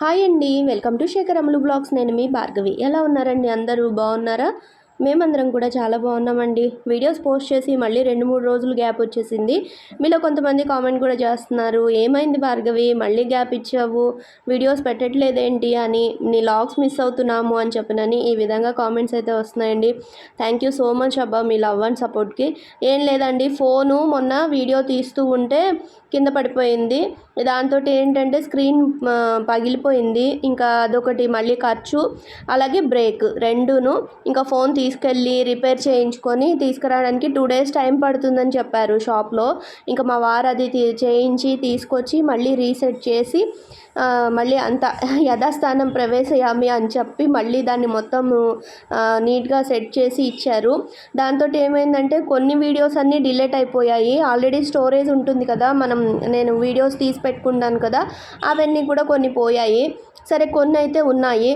Hi అండి welcome to Shekhar అమలు blogs. నేను మీ భార్గవి. ఎలా ఉన్నారండి అందరూ? బాగున్నారా? మేమందరం కూడా చాలా బాగున్నామండి. వీడియోస్ పోస్ట్ చేసి మళ్ళీ రెండు మూడు రోజులు గ్యాప్ వచ్చేసింది. మీలో కొంతమంది కామెంట్ కూడా చేస్తున్నారు. ఏమైంది భార్గవి? మళ్ళీ గ్యాప్ ఇచ్చావు. వీడియోస్ పెట్టట్లేదేంటి అని నీ లాగ్స్ మిస్ అవుతున్నాము అని చెప్పినని ఈ విధంగా కామెంట్స్ అయితే వస్తున్నాయండి. థ్యాంక్ యూ సో మచ్ అబ్బా మీ లవ్ అండ్ సపోర్ట్కి. ఏం లేదండి. ఫోను మొన్న వీడియో తీస్తూ ఉంటే కింద పడిపోయింది. దాంతో ఏంటంటే స్క్రీన్ పగిలిపోయింది. ఇంకా అదొకటి మళ్ళీ ఖర్చు అలాగే బ్రేక్ రెండును. ఇంకా ఫోన్ తీ తీసుకెళ్ళి రిపేర్ చేయించుకొని తీసుకురావడానికి టూ డేస్ టైం పడుతుందని చెప్పారు షాప్లో. ఇంకా మా వారు అది చేయించి తీసుకొచ్చి మళ్ళీ రీసెట్ చేసి మళ్ళీ అంత యథాస్థానం ప్రవేశయామి అని చెప్పి మళ్ళీ దాన్ని మొత్తం నీట్గా సెట్ చేసి ఇచ్చారు. దాంతో ఏమైందంటే కొన్ని వీడియోస్ అన్నీ డిలీట్ అయిపోయాయి. ఆల్రెడీ స్టోరేజ్ ఉంటుంది కదా మనం నేను వీడియోస్ తీసి పెట్టుకున్నాను కదా అవన్నీ కూడా కొన్ని పోయాయి. సరే కొన్ని అయితే ఉన్నాయి.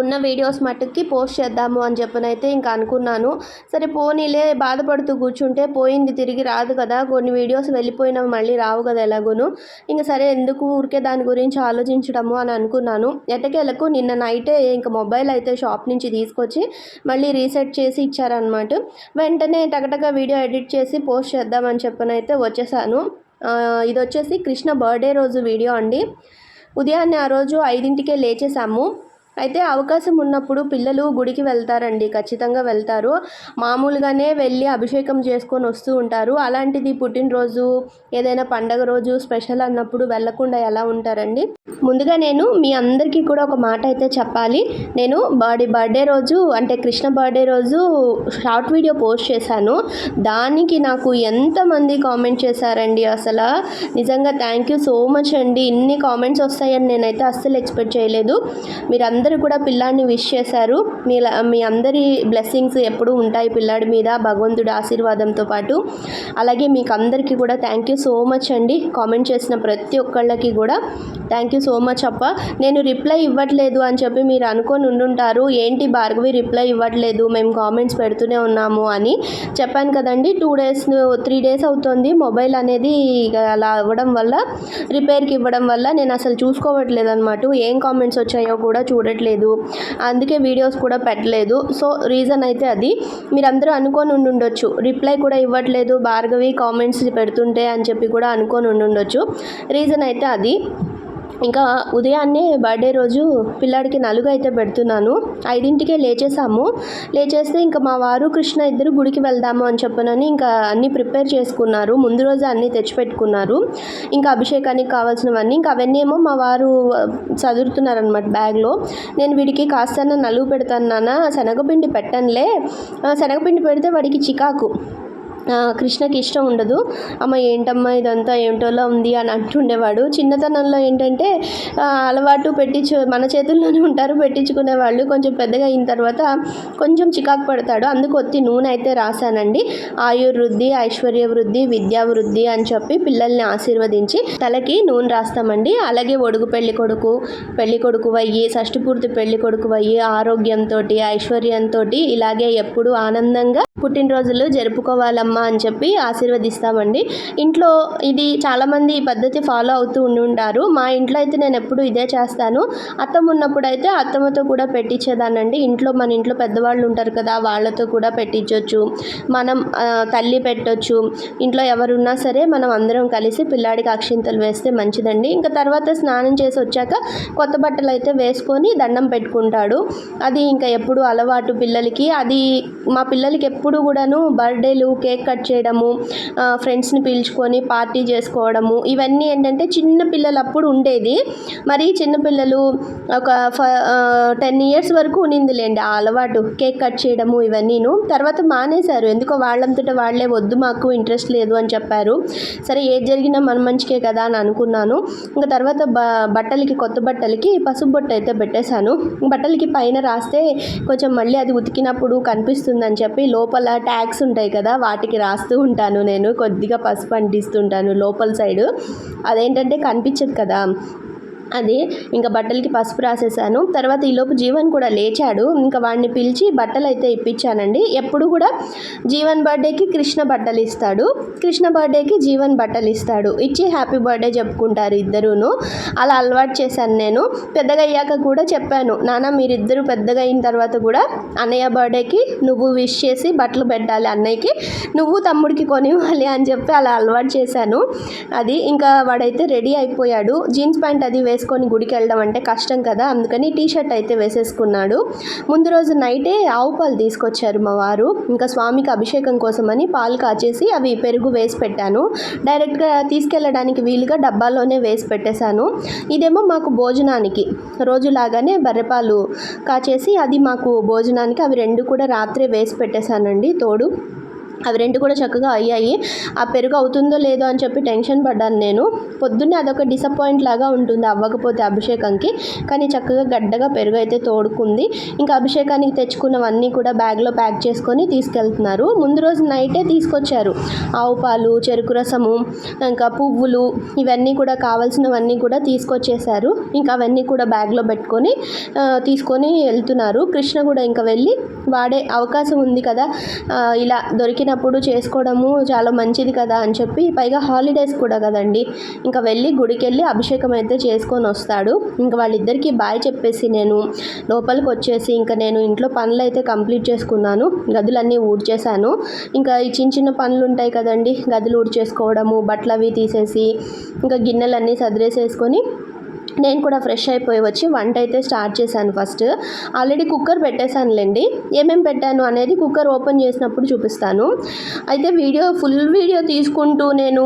ఉన్న వీడియోస్ మట్టుకి పోస్ట్ చేద్దాము అని చెప్పనైతే ఇంకా అనుకున్నాను. సరే పోనీలే బాధపడుతూ కూర్చుంటే పోయింది తిరిగి రాదు కదా. కొన్ని వీడియోస్ వెళ్ళిపోయినవి మళ్ళీ రావు కదా ఎలాగోను. ఇంకా సరే ఎందుకు ఊరికే దాని గురించి ఆలోచించడము అని అనుకున్నాను. ఎటకేలకు నిన్న నైటే ఇంకా మొబైల్ అయితే షాప్ నుంచి తీసుకొచ్చి మళ్ళీ రీసెట్ చేసి ఇచ్చారనమాట వెంటనే టకటక వీడియో ఎడిట్ చేసి పోస్ట్ చేద్దామని చెప్పనైతే వచ్చేసాను. ఇది వచ్చేసి కృష్ణ బర్త్డే రోజు వీడియో అండి. ఉదయాన్నే ఆ రోజు ఐదింటికే లేచేసాము. అయితే అవకాశం ఉన్నప్పుడు పిల్లలు గుడికి వెళ్తారండి ఖచ్చితంగా వెళ్తారు. మామూలుగానే వెళ్ళి అభిషేకం చేసుకొని వస్తూ ఉంటారు. అలాంటిది పుట్టినరోజు ఏదైనా పండగ రోజు స్పెషల్ అన్నప్పుడు వెళ్ళకుండా ఎలా ఉంటారండి? ముందుగా నేను మీ అందరికీ కూడా ఒక మాట అయితే చెప్పాలి. నేను బాడీ బర్త్డే రోజు అంటే కృష్ణ బర్త్డే రోజు షార్ట్ వీడియో పోస్ట్ చేశాను. దానికి నాకు ఎంతమంది కామెంట్ చేశారండి అసలు. నిజంగా థ్యాంక్ యూ సో మచ్ అండి. ఇన్ని కామెంట్స్ వస్తాయని నేనైతే అస్సలు ఎక్స్పెక్ట్ చేయలేదు. మీరందరూ కూడా పిల్లాడిని విష్ చేశారు. మీ మీ అందరి బ్లెస్సింగ్స్ ఎప్పుడు ఉంటాయి పిల్లాడి మీద భగవంతుడి ఆశీర్వాదంతో పాటు. అలాగే మీకు అందరికీ కూడా థ్యాంక్ యూ సో మచ్ అండి. కామెంట్ చేసిన ప్రతి ఒక్కళ్ళకి కూడా థ్యాంక్ యూ సో మచ్ అప్ప. నేను రిప్లై ఇవ్వట్లేదు అని చెప్పి మీరు అనుకొని ఉండుంటారు. ఏంటి భార్గవి రిప్లై ఇవ్వట్లేదు? మేము కామెంట్స్ పెడుతూనే ఉన్నాము అని చెప్పాను కదండి. టూ డేస్ త్రీ డేస్ అవుతుంది. మొబైల్ అనేది అలా అవ్వడం వల్ల రిపేర్కి ఇవ్వడం వల్ల నేను అసలు చూసుకోవట్లేదు అనమాట ఏం కామెంట్స్ వచ్చాయో కూడా చూడట్లేదు. అందుకే వీడియోస్ కూడా పెట్టలేదు. సో రీజన్ అయితే అది. మీరందరూ అనుకొని ఉండుండొచ్చు. రిప్లై కూడా ఇవ్వట్లేదు. భార్గవి కామెంట్స్ పెడుతుంటే అని చెప్పి కూడా అనుకొని ఉండుండొచ్చు. రీజన్ అయితే అది. ఇంకా ఉదయాన్నే బర్త్డే రోజు పిల్లాడికి నలుగు అయితే పెడుతున్నాను. ఐదింటికే లేచేసాము లేచేస్తే ఇంకా మా వారు కృష్ణ ఇద్దరు గుడికి వెళ్దాము అని చెప్పనని ఇంకా అన్నీ ప్రిపేర్ చేసుకున్నారు. ముందు రోజు అన్నీ తెచ్చిపెట్టుకున్నారు. ఇంకా అభిషేకానికి కావాల్సినవన్నీ ఇంకా అవన్నీ ఏమో మా వారు చదువుతున్నారనమాట బ్యాగ్లో. నేను వీడికి కాస్త నలుగు పెడతాను నాన్న శనగపిండి పెట్టనులే. శనగపిండి పెడితే వాడికి చికాకు. కృష్ణకి ఇష్టం ఉండదు. అమ్మ ఏంటమ్మా ఇదంతా? ఏమిటోలా ఉంది? అని అంటుండేవాడు. చిన్నతనంలో ఏంటంటే అలవాటు పెట్టించు మన చేతుల్లోనే ఉంటారు. పెట్టించుకునేవాళ్ళు కొంచెం పెద్దగా అయిన తర్వాత కొంచెం చికాకు పడతాడు. అందుకు ఒత్తి నూనె అయితే రాశానండి. ఆయుర్వృద్ధి ఐశ్వర్య వృద్ధి విద్యా వృద్ధి అని చెప్పి పిల్లల్ని ఆశీర్వదించి తలకి నూనె రాస్తామండి. అలాగే ఒడుగు పెళ్ళి కొడుకు పెళ్ళి కొడుకు అయ్యి షష్టిపూర్తి పెళ్ళి కొడుకు అయ్యి ఆరోగ్యంతో ఐశ్వర్యంతో ఇలాగే ఎప్పుడు ఆనందంగా పుట్టినరోజులు జరుపుకోవాలమ్మా అని చెప్పి ఆశీర్వదిస్తామండి. ఇంట్లో ఇది చాలామంది ఈ పద్ధతి ఫాలో అవుతూ ఉండి ఉంటారు. మా ఇంట్లో అయితే నేను ఎప్పుడు ఇదే చేస్తాను. అత్తమ్మ ఉన్నప్పుడు అయితే అత్తమ్మతో కూడా పెట్టించేదానండి ఇంట్లో మన ఇంట్లో పెద్దవాళ్ళు ఉంటారు కదా వాళ్ళతో కూడా పెట్టించవచ్చు మనం తల్లి పెట్టొచ్చు. ఇంట్లో ఎవరున్నా సరే మనం అందరం కలిసి పిల్లాడికి అక్షింతలు వేస్తే మంచిదండి. ఇంకా తర్వాత స్నానం చేసి వచ్చాక కొత్త బట్టలు అయితే వేసుకొని దండం పెట్టుకుంటాడు. అది ఇంకా ఎప్పుడు అలవాటు పిల్లలకి. అది మా పిల్లలకి ఎప్పుడు కూడాను బర్త్డేలు కేక్ కట్ చేయడము ఫ్రెండ్స్ని పిలుచుకొని పార్టీ చేసుకోవడము ఇవన్నీ ఏంటంటే చిన్న పిల్లలు అప్పుడు ఉండేది. మరి చిన్నపిల్లలు ఒక ఫ టెన్ ఇయర్స్ వరకు ఉన్నిందిలేండి ఆ అలవాటు. కేక్ కట్ చేయడము ఇవన్నీను. తర్వాత మానేశారు. ఎందుకో వాళ్ళంతటా వాళ్ళే వద్దు మాకు ఇంట్రెస్ట్ లేదు అని చెప్పారు. సరే ఏది జరిగినా మన మంచికే కదా అని అనుకున్నాను. ఇంకా తర్వాత బ బట్టలకి కొత్త బట్టలకి పసుపు బొట్టు అయితే పెట్టేశాను. బట్టలకి పైన రాస్తే కొంచెం మళ్ళీ అది ఉతికినప్పుడు కనిపిస్తుందని చెప్పి లోపల ట్యాగ్స్ ఉంటాయి కదా వాటికి రాస్తూ ఉంటాను నేను. కొద్దిగా పసుపు అంటిస్తుంటాను లోపల సైడు. అదేంటంటే కనిపించదు కదా అది ఇంకా బట్టలకి పసుపు రాసేసాను. తర్వాత ఈలోపు జీవన్ కూడా లేచాడు. ఇంకా వాడిని పిలిచి బట్టలు అయితే ఇప్పించానండి. ఎప్పుడు కూడా జీవన్ బర్త్డేకి కృష్ణ బట్టలు ఇస్తాడు. కృష్ణ బర్త్డేకి జీవన్ బట్టలు ఇస్తాడు. ఇచ్చి హ్యాపీ బర్త్డే చెప్పుకుంటారు ఇద్దరూను. అలా అలవాటు చేశాను నేను. పెద్దగా అయ్యాక కూడా చెప్పాను నాన్న మీరిద్దరు పెద్దగా అయిన తర్వాత కూడా అన్నయ్య బర్త్డేకి నువ్వు విష్ చేసి బట్టలు పెట్టాలి అన్నయ్యకి. నువ్వు తమ్ముడికి కొనివ్వాలి అని చెప్పి అలా అలవాటు చేశాను. అది ఇంకా వాడైతే రెడీ అయిపోయాడు. జీన్స్ ప్యాంట్ అది వేసుకొని గుడికి వెళ్ళడం అంటే కష్టం కదా అందుకని టీ షర్ట్ అయితే వేసేసుకున్నాడు. ముందు రోజు నైటే ఆవు పాలు తీసుకొచ్చారు మా వారు. ఇంకా స్వామికి అభిషేకం కోసమని పాలు కాచేసి అవి పెరుగు వేసి పెట్టాను. డైరెక్ట్గా తీసుకెళ్ళడానికి వీలుగా డబ్బాలోనే వేసి పెట్టేశాను. ఇదేమో మాకు భోజనానికి. రోజులాగానే బర్రెపాలు కాచేసి అది మాకు భోజనానికి అవి రెండు కూడా రాత్రే వేసి పెట్టేశానండి తోడు. అవి రెండు కూడా చక్కగా అయ్యాయి. ఆ పెరుగు అవుతుందో లేదో అని చెప్పి టెన్షన్ పడ్డాను నేను. పొద్దున్నే అదొక డిసప్పాయింట్ లాగా ఉంటుంది అవ్వకపోతే అభిషేకంకి. కానీ చక్కగా గడ్డగా పెరుగు అయితే తోడుకుంది. ఇంకా అభిషేకానికి తెచ్చుకున్నవన్నీ కూడా బ్యాగ్లో ప్యాక్ చేసుకొని తీసుకెళ్తున్నారు. ముందు రోజు నైటే తీసుకొచ్చారు. ఆవు పాలు చెరుకు రసము ఇంకా పువ్వులు ఇవన్నీ కూడా కావాల్సినవన్నీ కూడా తీసుకొచ్చేసారు ఇంకా అవన్నీ కూడా బ్యాగ్లో పెట్టుకొని తీసుకొని వెళ్తున్నారు. కృష్ణ కూడా ఇంకా వెళ్ళి వాడే అవకాశం ఉంది కదా. ఇలా దొరికిన దొరికినప్పుడు చేసుకోవడము చాలా మంచిది కదా అని చెప్పి పైగా హాలిడేస్ కూడా కదండి. ఇంకా వెళ్ళి గుడికి వెళ్ళి అభిషేకం అయితే చేసుకొని వస్తాడు. ఇంకా వాళ్ళిద్దరికీ బాయ్ చెప్పేసి నేను లోపలికి వచ్చేసి ఇంకా నేను ఇంట్లో పనులు అయితే కంప్లీట్ చేసుకున్నాను. గదులన్నీ ఊడ్చేశాను. ఇంకా ఈ చిన్న చిన్న పనులు ఉంటాయి కదండి గదులు ఊడ్చేసుకోవడము బట్టలు అవి తీసేసి ఇంకా గిన్నెలన్నీ సదిరేసేసుకొని నేను కూడా ఫ్రెష్ అయిపోయి వచ్చి వంట అయితే స్టార్ట్ చేశాను ఫస్ట్. Already cooker పెట్టేశానులేండి. ఏమేమి పెట్టాను అనేది కుక్కర్ ఓపెన్ చేసినప్పుడు చూపిస్తాను. అయితే వీడియో ఫుల్ వీడియో తీసుకుంటూ నేను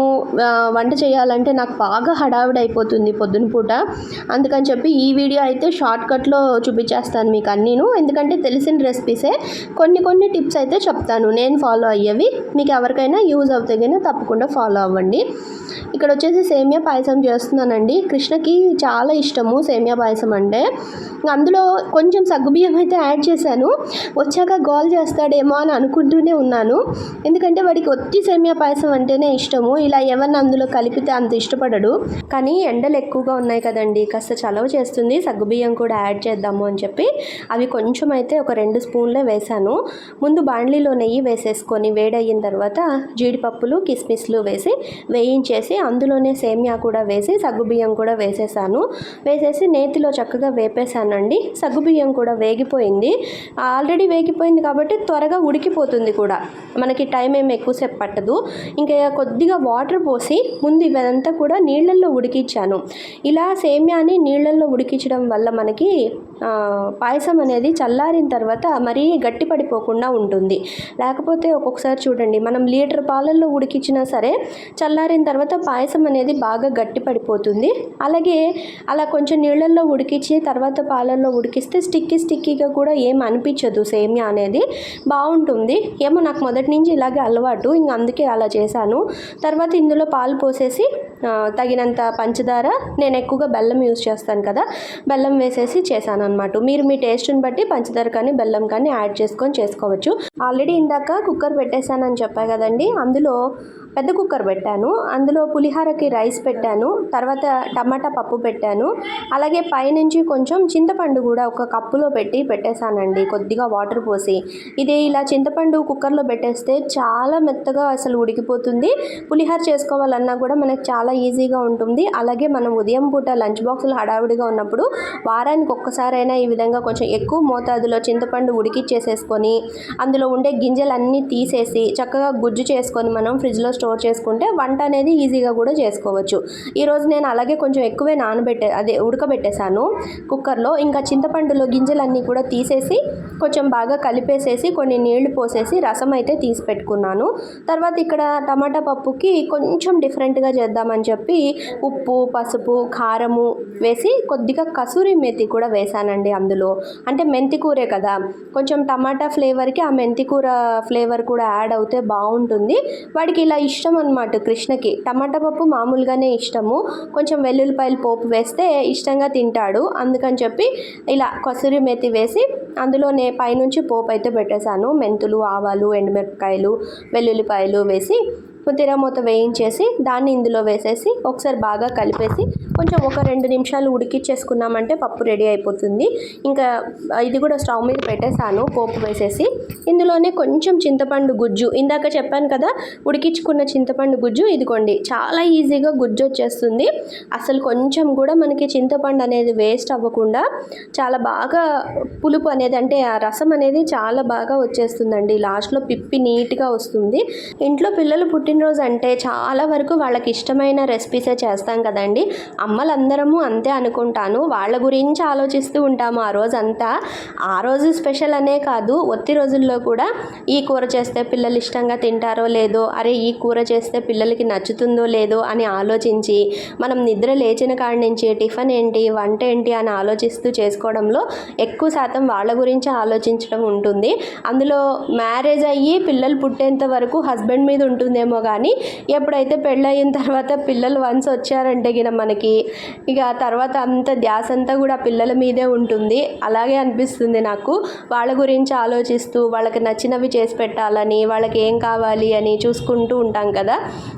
వంట చేయాలంటే నాకు బాగా హడావిడి అయిపోతుంది పొద్దున పూట. అందుకని చెప్పి ఈ వీడియో అయితే షార్ట్ కట్లో చూపించేస్తాను మీకు అన్నీను. ఎందుకంటే తెలిసిన రెసిపీసే కొన్ని కొన్ని టిప్స్ అయితే చెప్తాను. నేను ఫాలో అయ్యేవి మీకు ఎవరికైనా యూజ్ అవుతాయి కానీ తప్పకుండా ఫాలో అవ్వండి. ఇక్కడ వచ్చేసి సేమియా పాయసం చేస్తున్నానండి. కృష్ణకి చాలా చాలా ఇష్టము సేమియా పాయసం అంటే. అందులో కొంచెం సగ్గుబియ్యం అయితే యాడ్ చేశాను. వచ్చాక గోల్ చేస్తాడేమో అని అనుకుంటూనే ఉన్నాను. ఎందుకంటే వాడికి ఒత్తి సేమియా పాయసం అంటేనే ఇష్టము. ఇలా ఎవరిని అందులో కలిపితే అంత ఇష్టపడడు. కానీ ఎండలు ఎక్కువగా ఉన్నాయి కదండి. కాస్త చలవ చేస్తుంది. సగ్గుబియ్యం కూడా యాడ్ చేద్దాము అని చెప్పి అవి కొంచెం అయితే ఒక రెండు స్పూన్లే వేశాను. ముందు బాండ్లీలో నెయ్యి వేసేసుకొని వేడయిన తర్వాత జీడిపప్పులు కిస్మిస్లు వేసి వేయించేసి అందులోనే సేమియా కూడా వేసి సగ్గుబియ్యం కూడా వేసేసాను. వేసేసి నేతిలో చక్కగా వేపేసానండి సగ్గుబియ్యం కూడా వేగిపోయింది. ఆల్రెడీ వేగిపోయింది కాబట్టి త్వరగా ఉడికిపోతుంది కూడా. మనకి టైం ఏం ఎక్కువసేపు పట్టదు. ఇంకా కొద్దిగా వాటర్ పోసి ముందు ఇదంతా కూడా నీళ్ళల్లో ఉడికించాను. ఇలా సేమ్యాని నీళ్ళల్లో ఉడికించడం వల్ల మనకి పాయసం అనేది చల్లారిన తర్వాత మరీ గట్టి పడిపోకుండా ఉంటుంది. లేకపోతే ఒక్కొక్కసారి చూడండి మనం లీటర్ పాలల్లో ఉడికించినా సరే చల్లారిన తర్వాత పాయసం అనేది బాగా గట్టి పడిపోతుంది. అలాగే అలా కొంచెం నీళ్ళల్లో ఉడికించి తర్వాత పాలల్లో ఉడికిస్తే స్టిక్కీ స్టిక్కీగా కూడా ఏం అనిపించదు సేమ్యా అనేది. బాగుంటుంది. ఏమో నాకు మొదటి నుంచి ఇలాగే అలవాటు ఇంక అందుకే అలా చేశాను. తర్వాత ఇందులో పాలు పోసేసి తగినంత పంచదార నేను ఎక్కువగా బెల్లం యూస్ చేస్తాను కదా బెల్లం వేసేసి చేశాను అనమాట మీరు మీ టేస్ట్ని బట్టి పంచదార కానీ బెల్లం కానీ యాడ్ చేసుకొని చేసుకోవచ్చు. ఆల్రెడీ ఇందాక కుక్కర్ పెట్టేశానని చెప్పా కదండి అందులో పెద్ద కుక్కర్ పెట్టాను. అందులో పులిహారకి రైస్ పెట్టాను. తర్వాత టమాటా పప్పు పెట్టాను. అలాగే పైనుంచి కొంచెం చింతపండు కూడా ఒక కప్పులో పెట్టి పెట్టేశానండి. కొద్దిగా వాటర్ పోసి. ఇది ఇలా చింతపండు కుక్కర్లో పెట్టేస్తే చాలా మెత్తగా అసలు ఉడికిపోతుంది. పులిహార చేసుకోవాలన్నా కూడా మనకు చాలా ఈజీగా ఉంటుంది. అలాగే మనం ఉదయం పూట లంచ్ బాక్సులు హడావిడిగా ఉన్నప్పుడు వారానికి ఒక్కసారైనా ఈ విధంగా కొంచెం ఎక్కువ మోతాదులో చింతపండు ఉడికిచ్చేసేసుకొని అందులో ఉండే గింజలన్నీ తీసేసి చక్కగా గుజ్జు చేసుకొని మనం ఫ్రిడ్జ్లో స్టోర్ చేసుకుంటే వంట అనేది ఈజీగా కూడా చేసుకోవచ్చు. ఈరోజు నేను అలాగే కొంచెం ఎక్కువే నానబెట్టే అదే ఉడకబెట్టేశాను కుక్కర్లో. ఇంకా చింతపండులో గింజలన్నీ కూడా తీసేసి కొంచెం బాగా కలిపేసేసి కొన్ని నీళ్ళు పోసేసి రసం అయితే తీసి పెట్టుకున్నాను. తర్వాత ఇక్కడ టమాటా పప్పుకి కొంచెం డిఫరెంట్గా చేద్దామని చెప్పి ఉప్పు పసుపు కారము వేసి కొద్దిగా కసూరి మెతి కూడా వేసానండి అందులో. అంటే మెంతి కూరే కదా. కొంచెం టమాటా ఫ్లేవర్కి ఆ మెంతి కూర ఫ్లేవర్ కూడా యాడ్ అవుతే బాగుంటుంది. వాడికి ఇలా ఇష్టం అనమాట కృష్ణకి. టమాటా పప్పు మామూలుగానే ఇష్టము. కొంచెం వెల్లుల్లిపాయలు పోపు వేస్తే ఇష్టంగా తింటాడు. అందుకని చెప్పి ఇలా కసూరి మెతి వేసి అందులోనే పైనుంచి పోపు అయితే పెట్టేశాను. మెంతులు ఆవాలు ఎండుమిరపకాయలు వెల్లుల్లిపాయలు వేసి మూత వేయించేసి దాన్ని ఇందులో వేసేసి ఒకసారి బాగా కలిపేసి కొంచెం ఒక రెండు నిమిషాలు ఉడికిచ్చేసుకున్నామంటే పప్పు రెడీ అయిపోతుంది. ఇంకా ఇది కూడా స్టవ్ మీద పెట్టేశాను పోపు వేసేసి. ఇందులోనే కొంచెం చింతపండు గుజ్జు. ఇందాక చెప్పాను కదా ఉడికించుకున్న చింతపండు గుజ్జు ఇదిగోండి. చాలా ఈజీగా గుజ్జు వచ్చేస్తుంది. అసలు కొంచెం కూడా మనకి చింతపండు అనేది వేస్ట్ అవ్వకుండా చాలా బాగా పులుపు అనేది అంటే ఆ రసం అనేది చాలా బాగా వచ్చేస్తుందండి. లాస్ట్లో పిప్పి నీట్గా వస్తుంది. ఇంట్లో పిల్లలు పుట్టిన పుట్టినరోజు అంటే చాలా వరకు వాళ్ళకి ఇష్టమైన రెసిపీసే చేస్తాం కదండి. అమ్మలందరము అంతే అనుకుంటాను. వాళ్ళ గురించి ఆలోచిస్తూ ఉంటాము ఆ రోజు అంతా ఆ రోజు స్పెషల్ అనే కాదు ఒత్తి రోజుల్లో కూడా ఈ కూర చేస్తే పిల్లలు ఇష్టంగా తింటారో లేదో అరే ఈ కూర చేస్తే పిల్లలకి నచ్చుతుందో లేదో అని ఆలోచించి మనం నిద్ర లేచిన కాడి నుంచి టిఫిన్ ఏంటి వంట ఏంటి అని ఆలోచిస్తూ చేసుకోవడంలో ఎక్కువ శాతం వాళ్ళ గురించి ఆలోచించడం ఉంటుంది. అందులో మ్యారేజ్ అయ్యి పిల్లలు పుట్టేంత వరకు హస్బెండ్ మీద ఉంటుందేమో కానీ ఎప్పుడైతే పెళ్ళయిన తర్వాత పిల్లలు వన్స్ వచ్చారంటే గిన మనకి ఇక తర్వాత అంత ధ్యాస అంతా కూడా పిల్లల మీదే ఉంటుంది. అలాగే అనిపిస్తుంది నాకు. వాళ్ళ గురించి ఆలోచిస్తూ వాళ్ళకి నచ్చినవి చేసి పెట్టాలని వాళ్ళకి ఏం కావాలి అని చూసుకుంటూ ఉంటాం కదా.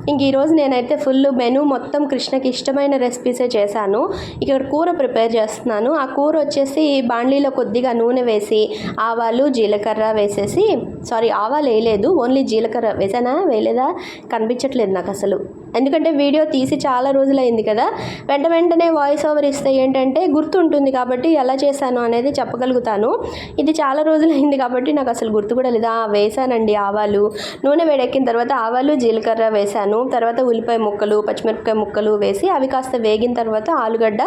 ఇంక ఈరోజు నేనైతే ఫుల్ మెనూ మొత్తం కృష్ణకి ఇష్టమైన రెసిపీసే చేశాను. ఇక్కడ కూర ప్రిపేర్ చేస్తున్నాను. ఆ కూర వచ్చేసి బాండ్లీలో కొద్దిగా నూనె వేసి ఆవాలు జీలకర్ర వేసేసి సారీ ఆవాలు వేయలేదు ఓన్లీ జీలకర్ర వేసానా? వేయలేదా? కనిపించట్లేదు నాకు అసలు. ఎందుకంటే వీడియో తీసి చాలా రోజులైంది కదా. వెంట వెంటనే వాయిస్ ఓవర్ ఇస్తే ఏంటంటే గుర్తుంటుంది కాబట్టి ఎలా చేశాను అనేది చెప్పగలుగుతాను. ఇది చాలా రోజులైంది కాబట్టి నాకు అసలు గుర్తు కూడా లేదా. ఆ, వేశానండి ఆవాలు. నూనె వేడెక్కిన తర్వాత ఆవాలు జీలకర్ర వేశాను. తర్వాత ఉల్లిపాయ ముక్కలు పచ్చిమిరపకాయ ముక్కలు వేసి అవి కాస్త వేగిన తర్వాత ఆలుగడ్డ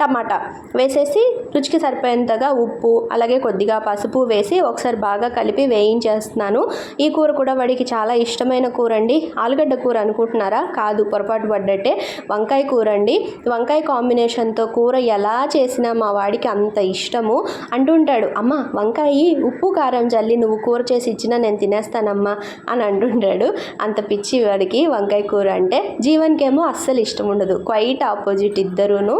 టమాటా వేసేసి రుచికి సరిపోయేంతగా ఉప్పు అలాగే కొద్దిగా పసుపు వేసి ఒకసారి బాగా కలిపి వేయించేస్తున్నాను. ఈ కూర కూడా వాడికి చాలా ఇష్టమైన కూర అండి ఆలుగడ్డ కూర అనుకుంటున్నారా? కాదు పొరపాటు పడ్డట్టే. వంకాయ కూర అండి వంకాయ కాంబినేషన్తో కూర ఎలా చేసినా మా వాడికి అంత ఇష్టము అంటుంటాడు. అమ్మ వంకాయ ఉప్పు కారం చల్లి నువ్వు కూర చేసి ఇచ్చినా నేను తినేస్తానమ్మా అని అంటుంటాడు. అంత పిచ్చి వాడికి వంకాయ కూర అంటే జీవన్కేమో అస్సలు ఇష్టం ఉండదు. క్వైట్ ఆపోజిట్ ఇద్దరును.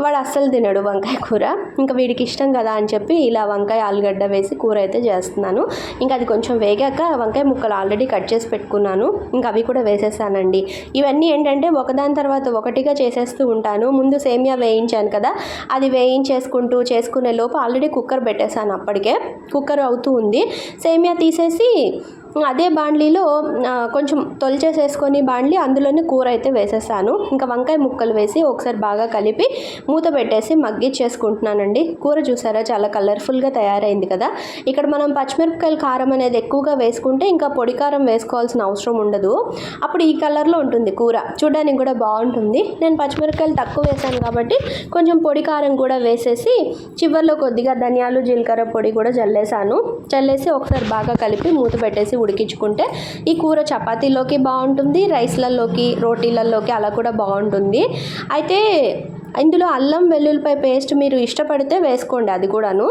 వాడు అస్సలు తినడు వంకాయ కూర. ఇంకా వీడికి ఇష్టం కదా అని చెప్పి ఇలా వంకాయ ఆలుగడ్డ వేసి కూర అయితే చేస్తున్నాను. ఇంకా అది కొంచెం వేగాక వంకాయ ముక్కలు ఆల్రెడీ కట్ చేసి పెట్టుకున్నాను. ఇంకా అవి కూడా వేసేసానండి. ఇవన్నీ ఏంటంటే ఒకదాని తర్వాత ఒకటిగా చేసేస్తూ ఉంటాను. ముందు సేమియా వేయించాను కదా అది వేయించేసుకుంటూ చేసుకునే లోపు ఆల్రెడీ కుక్కర్ పెట్టేశాను అప్పటికే. కుక్కర్ అవుతూ ఉంది. సేమియా తీసేసి అదే బాండ్లీలో కొంచెం తొలిచేసేసుకొని బాండ్లీ అందులోనే కూర అయితే వేసేసాను ఇంకా వంకాయ ముక్కలు వేసి ఒకసారి బాగా కలిపి మూత పెట్టేసి మగ్గిచ్చేసుకుంటున్నానండి కూర చూసారా చాలా కలర్ఫుల్గా తయారైంది కదా. ఇక్కడ మనం పచ్చిమిరపకాయల కారం అనేది ఎక్కువగా వేసుకుంటే ఇంకా పొడి కారం వేసుకోవాల్సిన అవసరం ఉండదు. అప్పుడు ఈ కలర్లో ఉంటుంది కూర. చూడడానికి కూడా బాగుంటుంది. నేను పచ్చిమిరపకాయలు తక్కువ వేసాను కాబట్టి కొంచెం పొడి కారం కూడా వేసేసి చివరిలో కొద్దిగా ధనియాలు జీలకర్ర పొడి కూడా చల్లేసాను చల్లేసి ఒకసారి బాగా కలిపి మూత పెట్టేసి ఉడికించుకుంటే ఈ కూర చపాతీలోకి బాగుంటుంది రైస్లలోకి రోటీలలోకి అలా కూడా బాగుంటుంది. అయితే ఇందులో అల్లం వెల్లుల్లిపాయ పేస్ట్ మీరు ఇష్టపడితే వేసుకోండి అది కూడాను.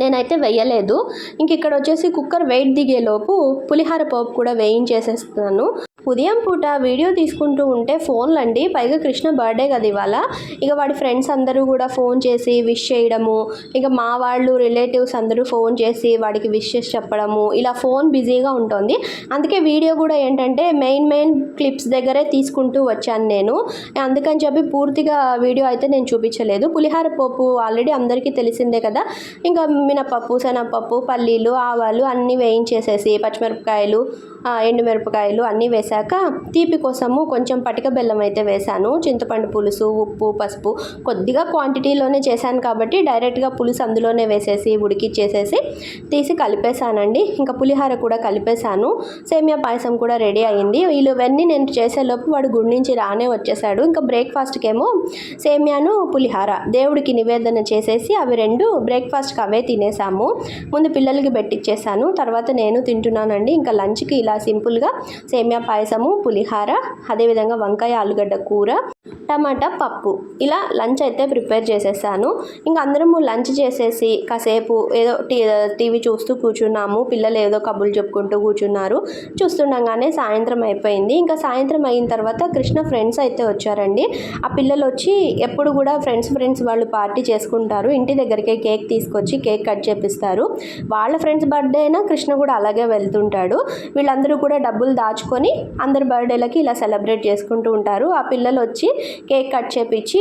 నేనైతే వేయలేదు. ఇంక ఇక్కడ వచ్చేసి కుక్కర్ వెయిట్ దిగేలోపు పులిహార పోపు కూడా వేయించేసేస్తున్నాను ఉదయం పూట వీడియో తీసుకుంటూ ఉంటే ఫోన్లండి పైగా కృష్ణ బర్త్డే కదా ఇవాళ. ఇక వాడి ఫ్రెండ్స్ అందరూ కూడా ఫోన్ చేసి విష్ చేయడము ఇక మా వాళ్ళు రిలేటివ్స్ అందరూ ఫోన్ చేసి వాడికి విషెస్ చెప్పడము ఇలా ఫోన్ బిజీగా ఉంటుంది. అందుకే వీడియో కూడా ఏంటంటే మెయిన్ మెయిన్ క్లిప్స్ దగ్గరే తీసుకుంటూ వచ్చాను నేను. అందుకని చెప్పి పూర్తిగా వీడియో అయితే నేను చూపించలేదు. పులిహార పోపు ఆల్రెడీ అందరికీ తెలిసిందే కదా. ఇంకా మినపప్పు శనగపప్పు పల్లీలు ఆవాలు అన్నీ వేయించేసేసి పచ్చిమిరపకాయలు ఎండుమిరపకాయలు అన్నీ వేశాక తీపి కోసము కొంచెం పటిక బెల్లం అయితే వేశాను. చింతపండు పులుసు ఉప్పు పసుపు కొద్దిగా క్వాంటిటీలోనే చేశాను కాబట్టి డైరెక్ట్గా పులుసు అందులోనే వేసేసి ఉడికిచ్చేసేసి తీసి కలిపేశానండి. ఇంకా పులిహార కూడా కలిపేశాను. సేమియా పాయసం కూడా రెడీ అయింది ఇవన్నీ నేను చేసేలోపు వాడు గుడి నుంచి రానే వచ్చేసాడు. ఇంకా బ్రేక్ఫాస్ట్కి ఏమో సేమియాను పులిహార దేవుడికి నివేదన చేసేసి అవి రెండు బ్రేక్ఫాస్ట్కి అవే తినేసాము ముందు పిల్లలకి పెట్టిచ్చేసాను తర్వాత నేను తింటున్నానండి. ఇంకా లంచ్కి ఇలా సింపుల్గా సేమియా పాయసము పులిహార అదేవిధంగా వంకాయ ఆలుగడ్డ కూర టమాటా పప్పు ఇలా లంచ్ అయితే ప్రిపేర్ చేసేసాను. ఇంకా అందరము లంచ్ చేసేసి కాసేపు ఏదో టీ టీవీ చూస్తూ కూర్చున్నాము. పిల్లలు ఏదో కబుర్లు చెప్పుకుంటూ కూర్చున్నారు. చూస్తుండగానే సాయంత్రం అయిపోయింది. ఇంకా సాయంత్రం అయిన తర్వాత కృష్ణ ఫ్రెండ్స్ అయితే వచ్చారండి. ఆ పిల్లలు వచ్చి ఎప్పుడు కూడా ఫ్రెండ్స్ ఫ్రెండ్స్ వాళ్ళు పార్టీ చేసుకుంటారు. ఇంటి దగ్గరికే కేక్ తీసుకొచ్చి కేక్ కట్ చేపిస్తారు. వాళ్ళ ఫ్రెండ్స్ బర్త్డే అయినా కృష్ణ కూడా అలాగే వెళ్తుంటాడు. వీళ్ళందరూ వీళ్ళందరూ కూడా డబ్బులు దాచుకొని అందరి బర్త్డేలకి ఇలా సెలబ్రేట్ చేసుకుంటూ ఉంటారు. ఆ పిల్లలు వచ్చి కేక్ కట్ చేపించి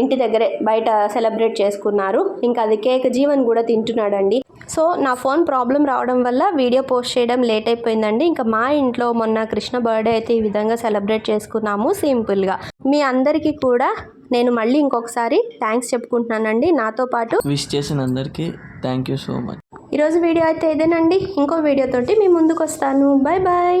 ఇంటి దగ్గరే బయట సెలబ్రేట్ చేసుకున్నారు. ఇంకా అది కేక్ జీవన్ కూడా తింటున్నాడండి. సో నా ఫోన్ ప్రాబ్లం రావడం వల్ల వీడియో పోస్ట్ చేయడం లేట్ అయిపోయిందండి. ఇంకా మా ఇంట్లో మొన్న కృష్ణ బర్త్డే అయితే ఈ విధంగా సెలబ్రేట్ చేసుకున్నాము సింపుల్గా మీ అందరికీ కూడా నేను మళ్ళీ ఇంకొకసారి థ్యాంక్స్ చెప్పుకుంటున్నానండి. నాతో పాటు విష్ చేసిన అందరికీ థ్యాంక్ యూ సో మచ్ ఈరోజు వీడియో అయితే ఇదేనండి. ఇంకో వీడియోతోటి మీ ముందుకు వస్తాను బాయ్ బాయ్